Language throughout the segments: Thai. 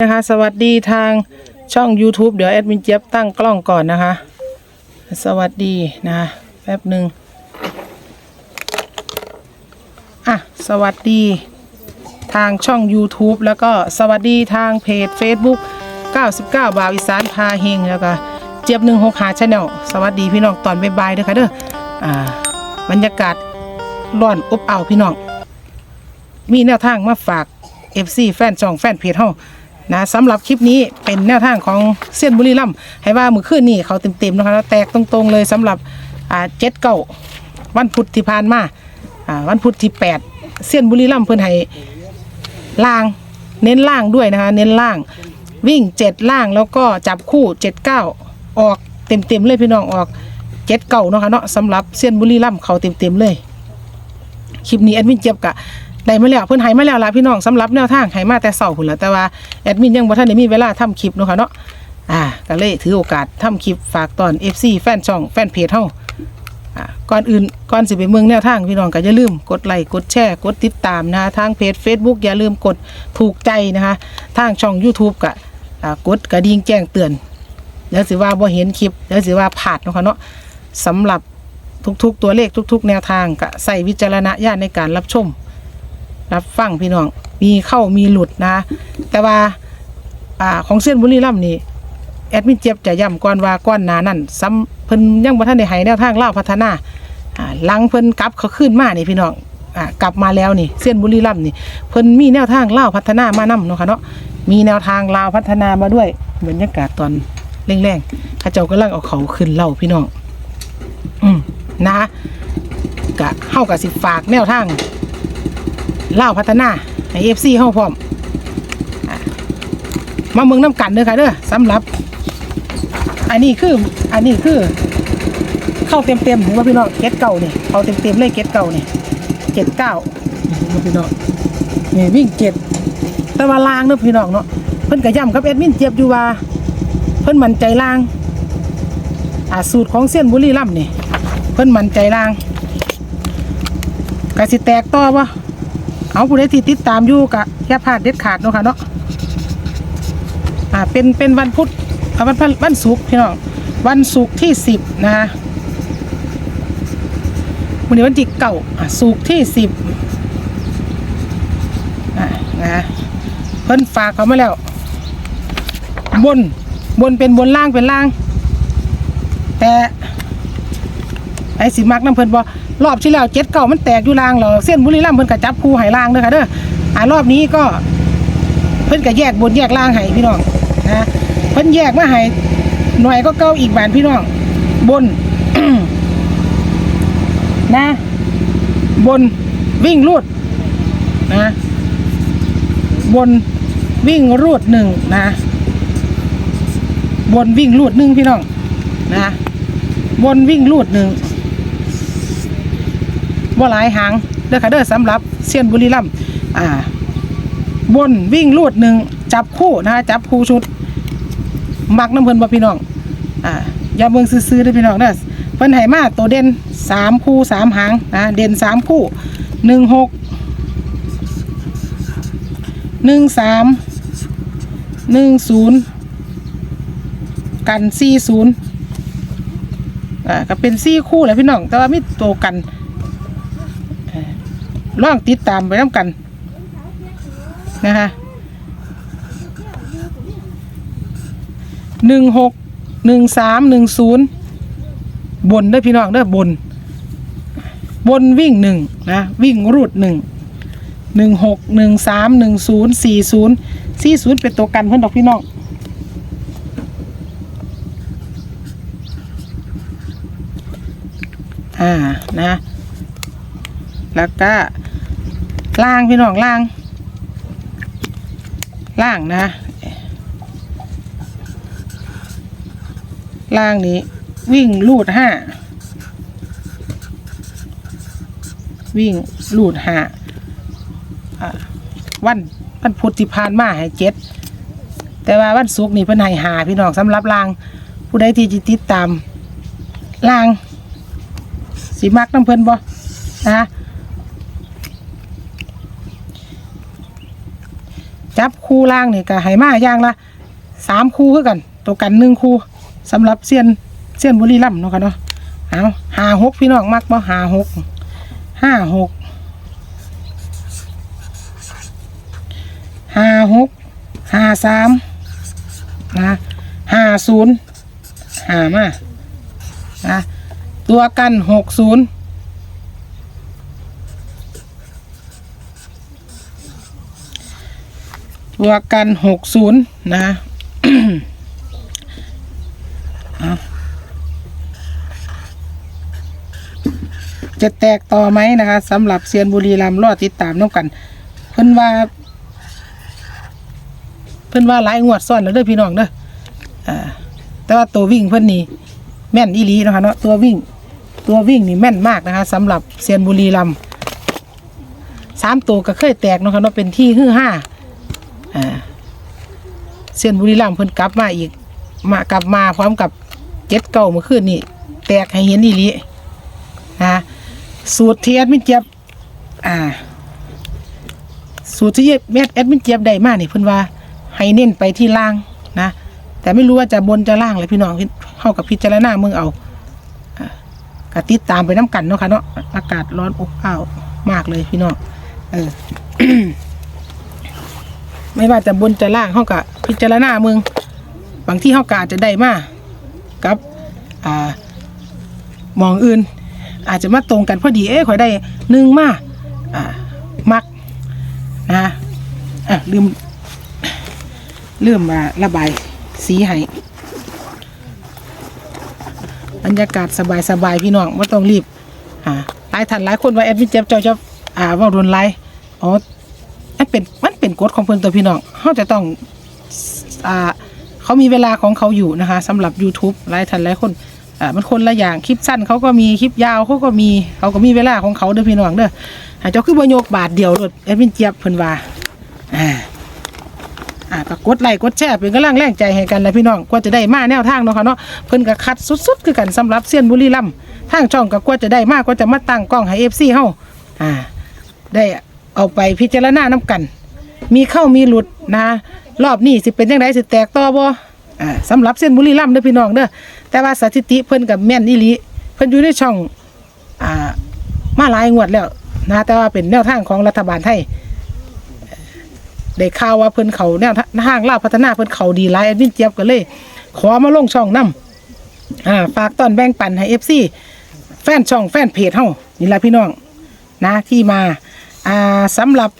นะคะ สวัสดีทางช่อง YouTube เดี๋ยวแอดมินเจี๊ยบตั้งกล้องก่อนนะคะ สวัสดีนะคะแป๊บหนึ่งอะ สวัสดีทางช่อง YouTube แล้วก็สวัสดีทางเพจ Facebook 99 บาวอีสานพาเฮงแล้วก็เจี๊ยบหนึ่งหกหาชาแนลสวัสดีพี่น้องตอนบ่ายๆเด้อค่ะเด้ออ่าบรรยากาศร้อนอบอ้าวพี่น้อง มีแนวทางมาฝาก FC แฟนช่องแฟนเพจเฮา นะสำหรับคลิปนี้เป็นแนวทางของเซียนบุรีรัมย์ให้ว่ามือคืนนี้เขาเต็มๆนะคะแล้วแตกตรงๆเลยสำหรับอ่าเจ็ดเก้าวันพุธที่ผ่านมาอ่าวันพุธที่แปดเซียนบุรีรัมย์เพิ่นให้ล่างเน้นล่างด้วยนะคะ เน้นล่างวิ่งเจ็ดล่างแล้วก็จับคู่เจ็ดเก้าออกเต็มๆเลยพี่น้องออกเจ็ดเก้าเนาะค่ะเนาะสำหรับเซียนบุรีรัมย์เขาเต็มๆเลย คลิปนี้แอดมินเจ็บกะ ได้มาแล้วเพิ่นให้มาแล้วล่ะพี่น้องสำหรับแนวทางให้มาแต่เช้าพุ่นละแต่ว่าแอดมินยังบ่ทันได้มีเวลาทำคลิปเนาะค่ะเนาะอ่าก็เลยถือโอกาสทำคลิปฝากตอน FC แฟนช่องแฟนเพจเฮาอ่าก่อนอื่นก่อนสิไปเมืองแนวทางพี่น้องก็อย่าลืมกดไลค์กดแชร์กดติดตามนะคะทางเพจ Facebook อย่าลืมกดถูกใจนะคะทางช่อง YouTube ก็อ่ากดกระดิ่งแจ้งเตือนเดี๋ยวสิว่าบ่เห็นคลิปเดี๋ยวสิว่าพลาดเนาะค่ะเนาะสำหรับ ทุกๆ ตัวเลขทุก ๆ แนวทางก็ใส่วิจารณญาณในการรับชม รับฟังพี่น้อง มีเข้ามีหลุดนะ แต่ว่าอ่าของเส้นบุรีรัมย์นี่แอดมินเจี๊ยบจะย้ำก่อนว่าก้อนหนานั่นซ้ำเพิ่นยังบ่ทันได้ให้แนวทางเล่าพัฒนาอ่าหลังเพิ่นกลับเขาขึ้นมานี่พี่น้องอ่ากลับมาแล้วนี่เส้นบุรีรัมย์นี่เพิ่นมีแนวทางเล่าพัฒนามานํเนาะค่ะเนาะมีแนวทางลาวพัฒนามาด้วยบรรยากาศตอนแรงๆข้าเจ้ากำลังเอาเขาขึ้นเล่าพี่น้อง อืมนะคะกะเข้ากับสิฝากแนวทาง เล่าพัฒนาให้เอฟซีเข้าพร้อมอะมาเมืองน้ำกันเด้อค่ะเด้อสำหรับ อันนี้คืออันนี้คือ เข้าเต็มเต็มๆถึงว่าพี่น้องเก็ตเก่าเนี่ยเข้าเต็มเต็มๆเลยเก็ตเก่าเนี่ยเจ็ดเก้าพี่น้องนี่วิ่งเจ็ดแต่ว่าลางเนาะพี่น้องเนาะเพิ่นกระย่ำกับเอ็ดมินเจ็บอยู่ว่า เพิ่นมั่นใจลางอ่าสูตรของเส้นบุรีรัมนี่ เพิ่นมั่นใจล่างกะสิแตกต่อวะ เอาผู้ใดที่ติดตามอยู่กะอย่าพลาดเด็ดขาดเนาะค่ะเนาะอ่าเป็นเป็นวันพุธอ่าวันพฤวันศุกร์พี่น้องวันศุกร์ที่สิบนะคะวันนี้วันที่เก่าอะศุกร์ที่สิบอ่านะเพิ่นฝากเขามาแล้ว บนบนเป็นบนล่างเป็นล่าง แต่ไอ้สิมักน้ำเพิ่นบ่ รอบที่แล้วเจ็ดเก่ามันแตกอยู่ลางเหรอเส้นบุรีรัมย์เพิ่นก็จับคู่ให้ลางเด้อค่ะเด้ออ่ารอบนี้ก็ เพิ่นก็แยกบนแยกล่างให้พี่น้องนะเพิ่นแยกมาให้หน่อยก็เก้าอีกบานพี่น้อง บน นะ บนวิ่งรูดนะบนวิ่งรูดหนึ่งนะบนวิ่งรูดหนึ่งพี่น้องนะบนวิ่งรูดหนึ่ง บ่หลายหางเด้อค่ะเด้อสำหรับเซียนบุรีรัมย์อ่าบนวิ่งรูดหนึ่งจับคู่นะคะจับคู่ชุด มักน้ำเพิ่นบ่พี่น้องอ่าอย่าเบิ่งซื้อๆเด้อพี่น้องเด้อเพิ่นให้มาตัวเด่นสามคู่สามหางนะเด่นสามคู่หนึ่งหกหนึ่งสามหนึ่งศูนย์กันสี่ศูนย์อ่าก็เป็นสี่คู่แหละพี่น้องแต่ว่ามีตัวกัน ลองติดตามไปน้ำกันนะคะหนึ่งหกหนึ่งสามหนึ่งศูนย์บนเด้พี่น้องเด้บน บนวิ่งหนึ่งนะวิ่งรูดหนึ่งหนึ่งหกหนึ่งสามหนึ่งศูนย์สี่ศูนย์สี่ศูนย์เป็นตัวกันเพื่อนดอกพี่น้องอ่านะ แล้วก็ ล่างพี่น้องล่าง ล่างนะล่างนี้ วิ่งลูดห้าวิ่งลูดห้าอ่าวันวันพุธที่ผ่านมาให้เจ็ดแต่ว่าวันศุกร์นี่เพิ่นให้หาพี่น้องสำหรับล่าง ผู้ใดที่จะติดตามล่างสีมักน้ำเพลินบ่นะ จับคู่ล่างนี่ก็ให้มาอย่างละสามคู่คือกัน ตัวกันหนึ่งคู่สำหรับเซียนเซียนบุรีรัมย์เนาะค่ะเนาะเอาหาหกพี่น้องมักบ่หาหกห้าหกห้าหกห้าสามนะห้าศูนย์หามานะตัวกันหกศูนย์ ตัวกันหกศูนย์นะเอาจะแตกต่อไหมนะคะสำหรับเซียนบุรีรัมรอติดตามน้องกัน เพิ่นว่า เพิ่นว่าหลายงวดซ้อนแล้วเด้อพี่น้องเด้ออ่า แต่ว่าตัววิ่งเพิ่นนี่แม่นอีหลีนะคะเนาะตัววิ่ง ตัววิ่งนี่แม่นมากนะคะสำหรับเซียนบุรีรัมสามตัวก็เคยแตกนะคะเนาะเป็นที่ฮือห้า อ่าเซียนบุรีรัมย์เพิ่นกลับมาอีก มากลับมาพร้อมกับเจ็ดเก่าเมื่อคืนนี่แตกให้เห็นอีหลีนะสูตรที่แอดมินเจี๊ยบอ่า สูตรที่แม่แอดมินเจี๊ยบได้มากนี่เพิ่นว่าให้เน้นไปที่ล่างนะแต่ไม่รู้ว่าจะบนจะล่างเลยพี่น้องเข้ากับพิจารณาเมืองเอาอ่ากติดตามไปน้ำกันเนาะค่ะเนาะอากาศร้อนอบอ้าวมากเลยพี่น้องเออ ไม่ว่าจะบนจะล่างเขากะพิจารณาเมืองบางที่เขากอาจจะได้มากับอ่ามองอื่น อาจจะมาตรงกันพอดีเอ๊ะขอยได้หนึ่งมาอ่ามักนะอะลืมลืมมาระบายสีให้บรรยากาศสบายๆพี่น้องไม่ต้องรีบอ่าหลายท่านหลายคนว่าแอดมินเจ็บเจ้าจะอ่าว่ารุนไลอ๋อ มันเป็นมันเป็นกฎของเพิ่นตัวพี่น้องเขาจะต้องอ่าเขามีเวลาของเขาอยู่นะคะสำหรับ YouTube หลายท่านหลายคนอ่ามันคนละอย่างคลิปสั้นเขาก็มีคลิปยาวเขาก็มีเขาก็มีเวลาของเขาเด้อพี่น้องเด้ออาเจ้าคือบโยกบาทเดียวโลดแอดมินเจี๊ยบเพิ่นว่าอ่าอ่าก็กดไลค์กดแชร์เป็นกำลังแรงใจให้กันและพี่น้องกว่าจะได้มาแนวทางเนาะค่ะเนาะเพิ่นก็คัดสุดๆ คือกันสำหรับเซียนบุรีรัมทางช่องก็กว่าจะได้มากกว่าจะมาตั้งกล้องให้ FC เฮาอ่าได้ เอาไปพิจารณาน้ำกัน มีเข้ามีหลุดนะรอบนี้สิเป็นยังไงสิแตกต่อบ่อ่าสำหรับเส้นบุรีรัมย์เด้อพี่น้องเด้อแต่ว่าสถิติเพิ่นกับแม่นอีหลีเพิ่นอยู่ในช่องอ่ามาหลายงวดแล้วนะแต่ว่าเป็นแนวทางของรัฐบาลไทยได้ข่าวว่าเพิ่นเขาแนวทางลาพัฒนาเพิ่นเขาดีหลายแอดมินเจี๊ยบก็เลย ขอมาลงช่องนํอ่าฝากตอนแบ่งปันให้ FC แฟนช่องแฟนเพจเฮานี่ล่ะพี่น้องนะที่มา อ่าสำหรับ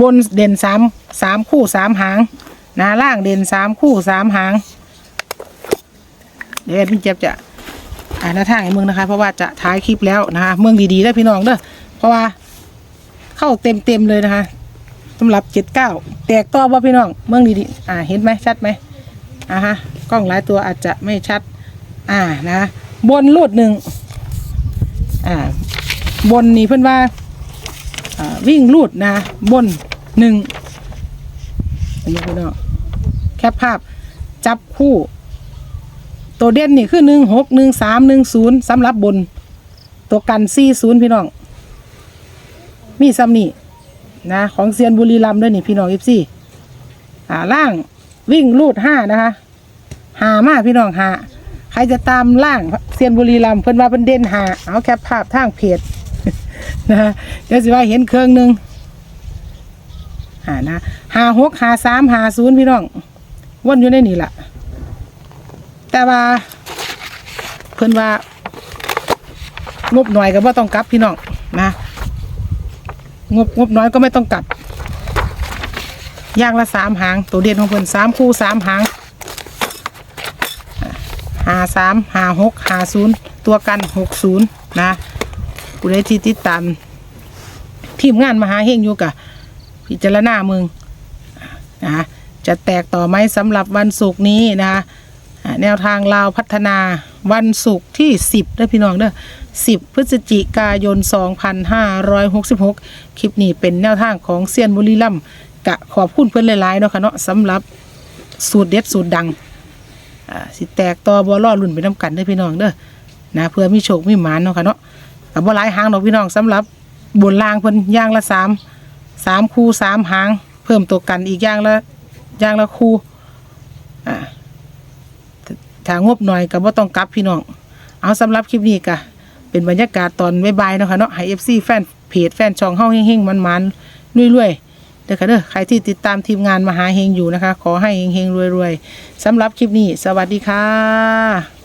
บนเด่นสามสามคู่สามหางนะล่างเด่นสามคู่สามหาง เดี๋ยวพี่เจี๊ยบจะอ่านหน้าทางให้เมืองนะคะ เพราะว่าจะท้ายคลิปแล้วนะคะเมืองดีๆได้พี่น้องเด้อเพราะว่าเข้าเต็มเต็มๆเลยนะคะสำหรับเจ็ดเก้าแตกต่อบ่พี่น้องเมืองดีๆอ่าเห็นไหมชัดไหมอ่าฮะกล้องหลายตัวอาจจะไม่ชัด อ่านะ บนรูดหนึ่งอ่า บนนี่เพื่อนว่า วิ่งลูดนะ บนหนึ่งอันนี้พี่น้องแคปภาพจับคู่ ตัวเด่นนี่คือหนึ่งหกหนึ่งสามหนึ่งศูนย์สำหรับบน ตัวกันสี่ศูนย์พี่น้อง มีซ้ำนี่นะ ของเซียนบุรีรัมด้วยนี่พี่น้องเอฟซีอ่าล่างวิ่งลูดห้านะคะหามาพี่น้องหาใครจะตามล่างเซียนบุรีรัมเพิ่นว่าเพิ่นเด่นหาเอาแคปภาพทางเพจ นะเดี๋ยวสิว่าเห็นเครื่องหนึ่งหานะหาหกหาสามหาศูนย์พี่น้องวนอยู่ในนี่แหละแต่ว่า เพิ่นว่างบหน่อยก็บ่ต้องกลับพี่น้องนะงบงบน้อยก็ไม่ต้องกลับย่างละสามหาง ตัวเด่นของเพิ่นสามคู่สามหางหาสามหาหกหาศูนย์ตัวกันหกศูนย์นะ ผู้ใดที่ติดตาม ทีมงานมหาเฮงอยู่กะพิจารณามึงนะจะแตกต่อไหมสำหรับวันศุกร์นี้นะคะแนวทางลาวพัฒนาวันศุกร์ที่ 10เด้พี่น้องเด้อ10 พฤศจิกายน 2566 คลิปนี้เป็นแนวทางของเซียนบุรีรัมย์กะขอบคุณเพื่อนหลายๆเนาะค่ะเนาะสำหรับสูตรเด็ดสูตรดังอ่าสิแตกต่อบอล่อรุ่นไปน้ำกันเด้อพี่น้องเด้อนะเพื่อมีโชคมีหมานเนาะค่ะเนาะ กับบ่หลายหางดอกพี่น้องสำหรับบนล่างเพิ่นย่างละสามสามคู่สามหาง เพิ่มตัวกันอีกอย่างละอย่างละคู่อ่าถ้างบหน่อยก็บ่ต้องกลับพี่น้อง เอาสำหรับคลิปนี้ก็เป็นบรรยากาศตอนบ่ายๆเนาะค่ะเนาะให้ FC แฟนเพจแฟนช่องเฮาเฮงๆมันๆรวยๆเด้อค่ะเด้อใครที่ติดตามทีมงานมหาเฮงอยู่นะคะ ขอให้เฮงๆรวยๆสำหรับคลิปนี้ สวัสดีค่ะ